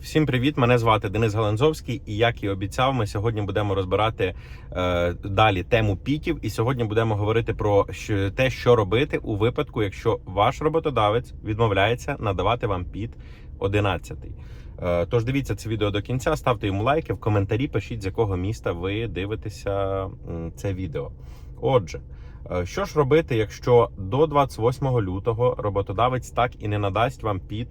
Всім привіт! Мене звати Денис Галанзовський, і як і обіцяв, ми сьогодні будемо розбирати е, далі тему пітів. І сьогодні будемо говорити про те, що робити у випадку, якщо ваш роботодавець відмовляється надавати вам піт 11. Е, тож дивіться це відео до кінця, ставте йому лайки, в коментарі пишіть, з якого міста ви дивитеся це відео. Отже. е, Що ж робити, якщо до 28 лютого роботодавець так і не надасть вам під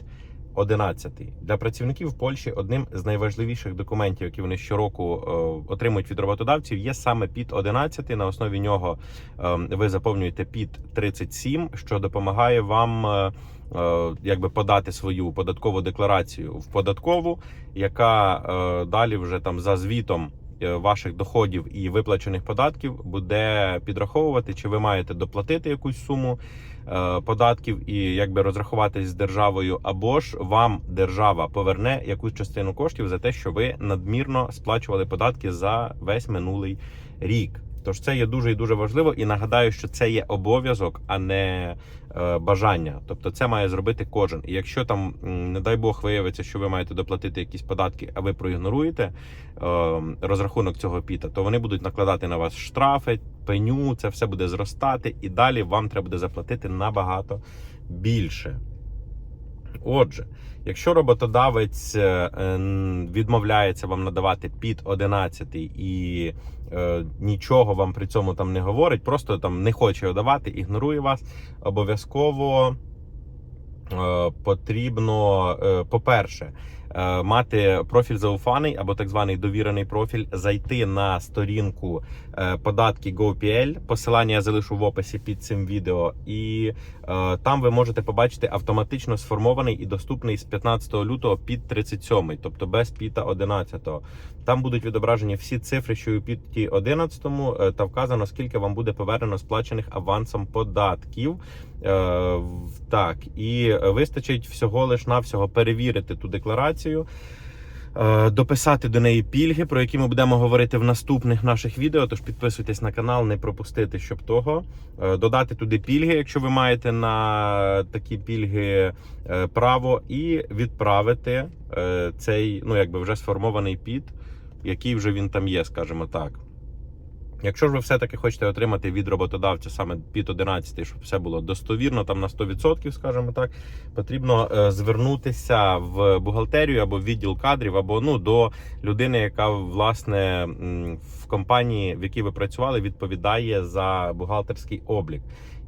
11. Для працівників Польщі одним з найважливіших документів, які вони щороку е, отримують від роботодавців, є саме під 11. На основі нього е, ви заповнюєте під 37, що допомагає вам е, е, якби подати свою податкову декларацію в податкову, яка далі вже там за звітом. Е, Ваших доходів і виплачених податків буде підраховувати, чи ви маєте доплатити якусь суму е, податків і якби розрахуватись з державою, або ж вам держава поверне якусь частину коштів за те, що ви надмірно сплачували податки за весь минулий рік. Тож це є дуже і дуже важливо, і нагадаю, що це є обов'язок, а не е, бажання. Тобто, це має зробити кожен. І якщо там, не дай Бог, виявиться, що ви маєте доплатити якісь податки, а ви проігноруєте е, розрахунок цього піта, то вони будуть накладати на вас штрафи, пеню, це все буде зростати, і далі вам треба буде заплатити набагато більше. Отже, якщо роботодавець е, відмовляється вам надавати під 11 і е, нічого вам при цьому там не говорить, просто там не хоче давати, ігнорує вас, обов'язково е, потрібно, е, по-перше, мати профіль зауфаний або так званий довірений профіль, зайти на сторінку е, податки GoPL. Посилання я залишу в описі під цим відео, і е, там ви можете побачити автоматично сформований і доступний з 15 лютого під 37, тобто без піта 11. Там будуть відображені всі цифри, що у піті 11, е, та вказано, скільки вам буде повернено сплачених авансом податків. Е, Так, і вистачить всього лиш навсього перевірити ту декларацію. Е, Дописати до неї пільги, про які ми будемо говорити в наступних наших відео. Тож підписуйтесь на канал, не пропустити, щоб того. Е, Додати туди пільги, якщо ви маєте на такі пільги е, право, і відправити цей, ну якби вже сформований під, який вже він там є, скажімо так. Якщо ж ви все-таки хочете отримати від роботодавця саме під 11, щоб все було достовірно, там на 100%, скажімо так, потрібно е, звернутися в бухгалтерію або в відділ кадрів, або ну до людини, яка власне м, компанії, в якій ви працювали, відповідає за бухгалтерський облік.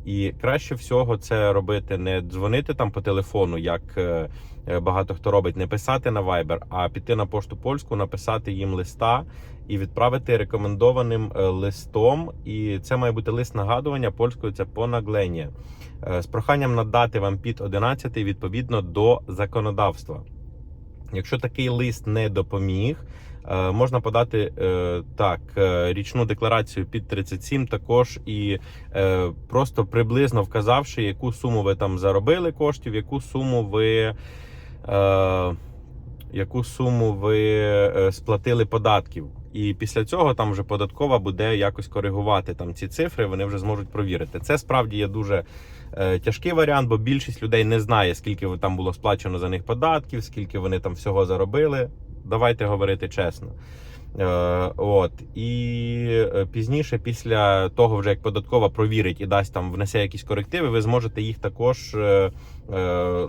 І краще всього це робити не дзвонити там по телефону, як е, е, багато хто робить, не писати на Viber, а піти на пошту польську, написати їм листа і відправити рекомендованим е, листом. І це має бути лист нагадування польською. Це понаглення з проханням надати вам під 11 відповідно до законодавства. Якщо такий лист не допоміг, можна подати е, так е, річну декларацію під 37, також і е, просто приблизно вказавши, яку суму ви там заробили коштів, яку суму ви. Е, яку суму ви е, сплатили податків, і після цього там вже податкова буде якось коригувати там ці цифри. Вони вже зможуть провірити. Це справді є дуже е, тяжкий варіант, бо більшість людей не знає, скільки там було сплачено за них податків, скільки вони там всього заробили. Давайте говорити чесно. Е, от і е, пізніше, після того, вже як податкова провірить і дасть там внесе якісь корективи, ви зможете їх також е,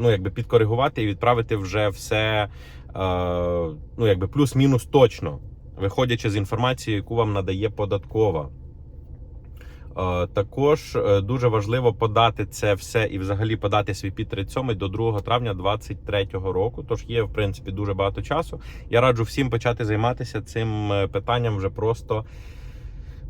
ну якби підкоригувати і відправити вже все ну якби плюс-мінус точно, виходячи з інформації, яку вам надає податкова. Е, Також е, дуже важливо подати це все і взагалі подати свій під 37 до 2 травня 2023 року. Тож є в принципі дуже багато часу. Я раджу всім почати займатися цим е, питанням вже просто.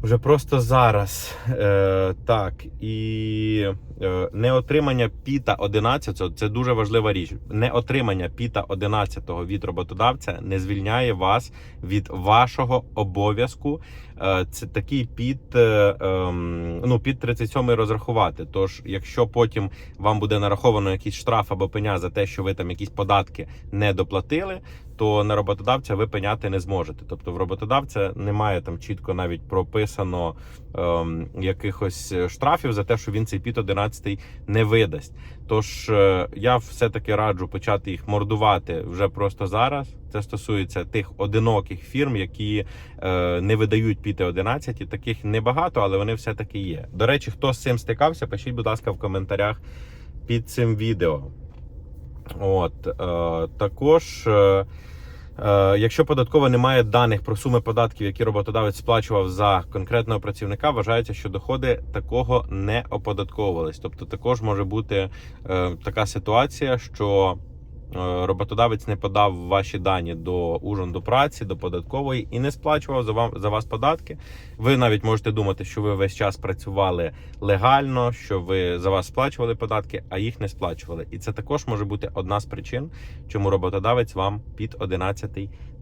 Вже просто зараз. Е, так, і е, неотримання піта 11 це дуже важлива річ. Неотримання піта 11 від роботодавця не звільняє вас від вашого обов'язку. Е, це такий під, е, ем, ну, під 37 розрахувати. Тож, якщо потім вам буде нараховано якийсь штраф або пеня за те, що ви там якісь податки не доплатили, то на роботодавця ви пеняти не зможете. Тобто в роботодавця немає там чітко навіть прописано ем, якихось штрафів за те, що він цей піт 11 не видасть. Тож е, я все-таки раджу почати їх мордувати вже просто зараз. Це стосується тих одиноких фірм, які е, не видають піти 11 і таких небагато, але вони все-таки є. До речі, хто з цим стикався, пишіть, будь ласка, в коментарях під цим відео. От е, також. Е, Е, Якщо податкова не має даних про суми податків, які роботодавець сплачував за конкретного працівника, вважається, що доходи такого не оподатковувались. Тобто, також може бути така ситуація, що роботодавець не подав ваші дані до Ужонду праці, до податкової і не сплачував за вам за вас податки. Ви навіть можете думати, що ви весь час працювали легально, що ви за вас сплачували податки, а їх не сплачували. І це також може бути одна з причин, чому роботодавець вам під 11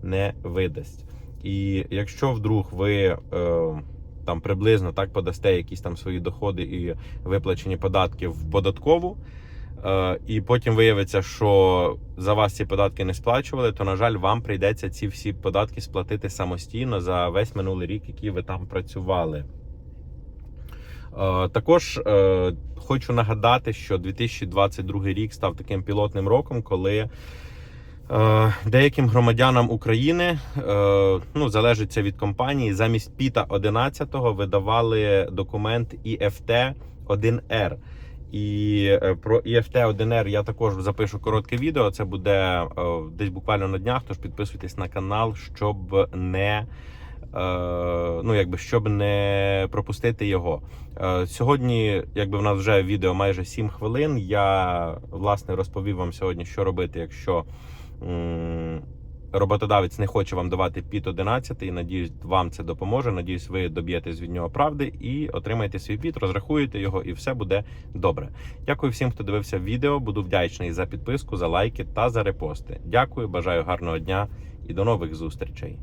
не видасть. І якщо вдруг ви е, там приблизно так подасте якісь там свої доходи і виплачені податки в податкову. Е, І потім виявиться, що за вас ці податки не сплачували, то на жаль, вам прийдеться ці всі податки сплатити самостійно за весь минулий рік, який ви там працювали. Е, Також е, хочу нагадати, що 2022 рік став таким пілотним роком, коли деяким громадянам України, ну залежить це від компанії, замість ПІТа 11 видавали документ іфт 1Р. І е, про іфт 1Р я також запишу коротке відео. Це буде е, десь буквально на днях. Тож підписуйтесь на канал, щоб не е, ну якби щоб не пропустити його. Сьогодні, якби в нас вже відео майже 7 хвилин. Я власне розповів вам сьогодні, що робити, якщо роботодавець не хоче вам давати під 11 і надіюсь, вам це допоможе. Надіюсь, ви доб'єтесь від нього правди і отримаєте свій під, розрахуєте його, і все буде добре. Дякую всім, хто дивився відео. Буду вдячний за підписку, за лайки та за репости. Дякую, бажаю гарного дня і до нових зустрічей.